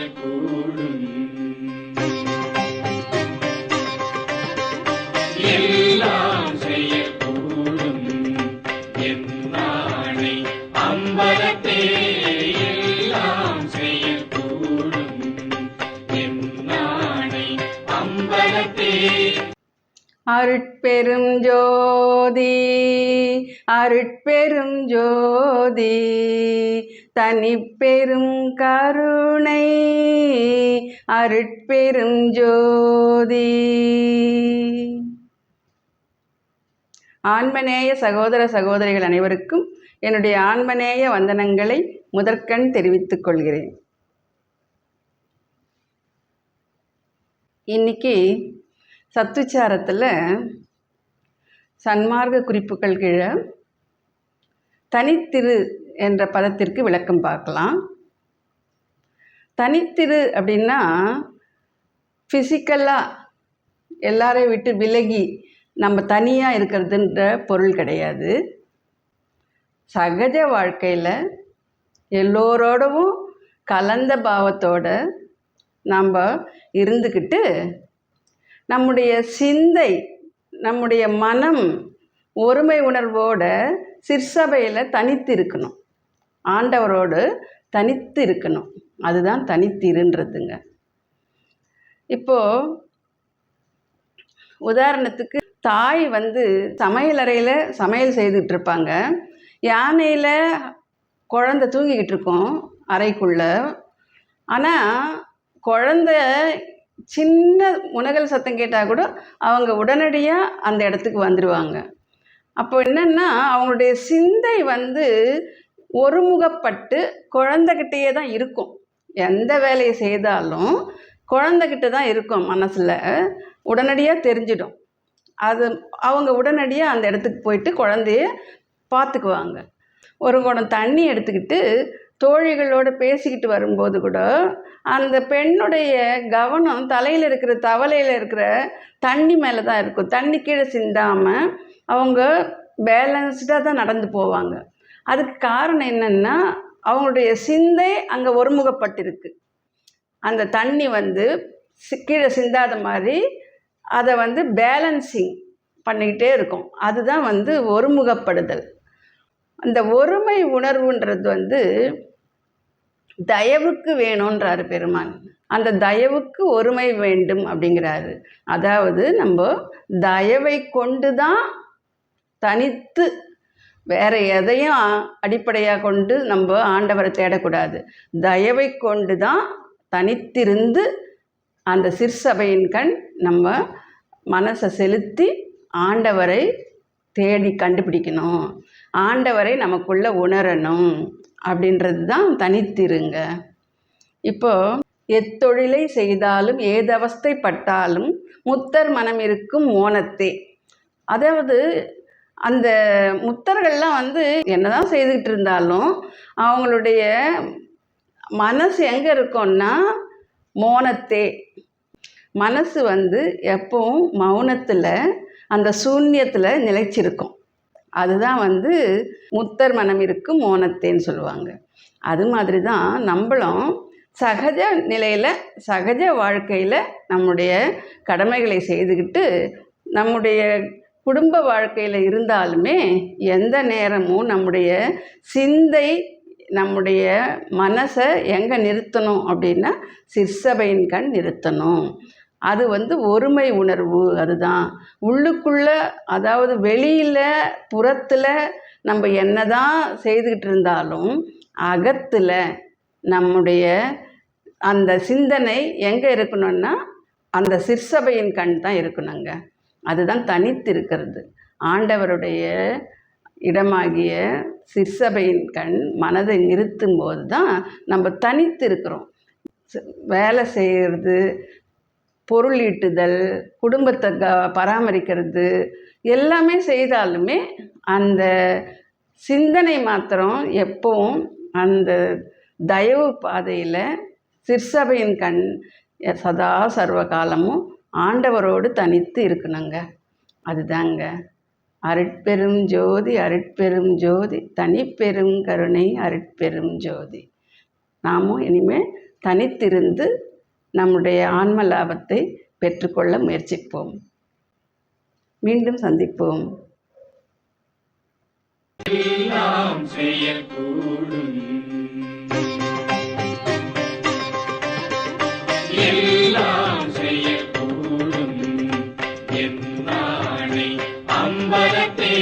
செயல் கூடும். எல்லாம் செயல் கூடும். என்னானை அம்பலத்தே எல்லாம் செயல் கூடும். என்னானை அம்பலத்தே. அருட்பெரும் ஜோதி அருட்பெரும் ஜோதி தனிப்பெரும் கருணை அருட்பெருஞ்சோதி. ஆன்மநேய சகோதர சகோதரிகள் அனைவருக்கும் என்னுடைய ஆன்மநேய வந்தனங்களை முதற்கண் தெரிவித்துக் கொள்கிறேன். இன்னைக்கு சத்துச்சாரத்தில் சன்மார்க்க குறிப்புகள் கீழே தனித்திரு என்ற பதத்திற்கு விளக்கம் பார்க்கலாம். தனித்திரு அப்படின்னா ஃபிசிக்கலாக எல்லாரையும் விட்டு விலகி நம்ம தனியாக இருக்கிறதுன்ற பொருள் கிடையாது. சகஜ வாழ்க்கையில் எல்லோரோடவும் கலந்த பாவத்தோட நம்ம இருந்துக்கிட்டு நம்முடைய சிந்தை நம்முடைய மனம் ஒருமை உணர்வோட சிற்சபையில் தனித்து இருக்கணும் ஆண்டவரோடு தனித்து இருக்கணும். அதுதான் தனித்திருன்றதுங்க. இப்போது உதாரணத்துக்கு தாய் வந்து சமையலறையில் சமையல் செய்துட்டு இருப்பாங்க யானையில் குழந்த தூங்கிக்கிட்டு இருக்கோம் அறைக்குள்ள. ஆனால் குழந்த சின்ன முனகல் சத்தம் கேட்டால் கூட அவங்க உடனடியாக அந்த இடத்துக்கு வந்துடுவாங்க அப்போ என்னென்னா அவங்களுடைய சிந்தை வந்து ஒருமுகப்பட்டு குழந்தைகிட்டேயே தான் இருக்கும். எந்த வேலையை செய்தாலும் குழந்தைகிட்ட தான் இருக்கும் மனசில். உடனடியாக தெரிஞ்சிடும். அது அவங்க உடனடியாக அந்த இடத்துக்கு போயிட்டு குழந்தைய பார்த்துக்குவாங்க ஒரு குடம் தண்ணி எடுத்துக்கிட்டு தோழிகளோடு பேசிக்கிட்டு வரும்போது கூட அந்த பெண்ணுடைய கவனம் தலையில் இருக்கிற தவளையில் இருக்கிற தண்ணி மேலே தான் இருக்கும். தண்ணி கீழே சிந்தாமல் அவங்க பேலன்ஸ்டாக தான் நடந்து போவாங்க. அதுக்கு காரணம் என்னென்னா அவங்களுடைய சிந்தை அங்கே ஒருமுகப்பட்டிருக்கு. அந்த தண்ணி வந்து சி- கீழே சிந்தாத மாதிரி அதை வந்து பேலன்சிங் பண்ணிக்கிட்டே இருக்கும். அதுதான் வந்து ஒருமுகப்படுதல். அந்த ஒருமை உணர்வுன்றது வந்து தயவுக்கு வேணுன்றாரு பெருமான். அந்த தயவுக்கு ஒருமை வேண்டும் அப்படிங்கிறாரு. அதாவது நம்ம தயவை கொண்டு தான் தனித்து வேற எதையும் அடிப்படையாக கொண்டு நம்ம ஆண்டவரை தேடக்கூடாது. தயவை கொண்டு தான் தனித்திருந்து அந்த சிற்சபையின் கண் நம்ம மனசை செலுத்தி ஆண்டவரை தேடி கண்டுபிடிக்கணும். ஆண்டவரை நமக்குள்ள உணரணும் அப்படின்றது தான் தனித்திருங்க. இப்போ எத்தொழிலை செய்தாலும் ஏதவஸ்தைப்பட்டாலும் முத்தர் மனம் இருக்கும் மோனத்தே. அதாவது அந்த முத்தர்கள்லாம் வந்து என்னதான் செய்துக்கிட்டு இருந்தாலும் அவங்களுடைய மனசு எங்கே இருக்கும்னா மோனத்தே. மனசு வந்து எப்பவும் மௌனத்தில் அந்த சூன்யத்தில் நிலைச்சிருக்கும். அதுதான் வந்து முத்தர் மனம் இருக்கும் மோனத்தேன்னு சொல்லுவாங்க. அது மாதிரி தான் நம்மளும் சகஜ நிலையில் சகஜ வாழ்க்கையில் நம்முடைய கடமைகளை செய்துக்கிட்டு நம்முடைய குடும்ப வாழ்க்கையில் இருந்தாலுமே எந்த நேரமும் நம்முடைய சிந்தை நம்முடைய மனசை எங்கே நிறுத்தணும் அப்படின்னா சிற்சபையின் கண் நிறுத்தணும். அது வந்து ஒருமை உணர்வு அதுதான். உள்ளுக்குள்ள அதாவது வெளியில் புறத்தில் நம்ம என்ன தான் செய்துக்கிட்டு இருந்தாலும் அகத்தில் நம்முடைய அந்த சிந்தனை எங்கே இருக்கணும்னா அந்த சிற்சபையின் கண் தான் இருக்கணுங்க. அதுதான் தனித்து இருக்கிறது ஆண்டவருடைய இடமாகிய சிற்சபையின் கண் மனதை நிறுத்தும் போது தான் நம்ம தனித்து இருக்கிறோம் வேலை செய்கிறது பொருள் ஈட்டுதல் குடும்பத்தை க பராமரிக்கிறது எல்லாமே செய்தாலுமே அந்த சிந்தனை மாத்திரம் எப்பவும் அந்த தயவு பாதையில் சிற்சபையின் கண் சதா சர்வ காலமும் ஆண்டவரோடு தனித்து இருக்கணுங்க. அதுதாங்க. அருட்பெரும் ஜோதி அருட்பெரும் ஜோதி தனிப்பெரும் கருணை அருட்பெரும் ஜோதி. நாமும் இனிமேல் தனித்திருந்து நம்முடைய ஆன்ம லாபத்தை பெற்றுக்கொள்ள முயற்சிப்போம். மீண்டும் சந்திப்போம். எல்லாம் செய்யக்கூடும். அம்பலத்தே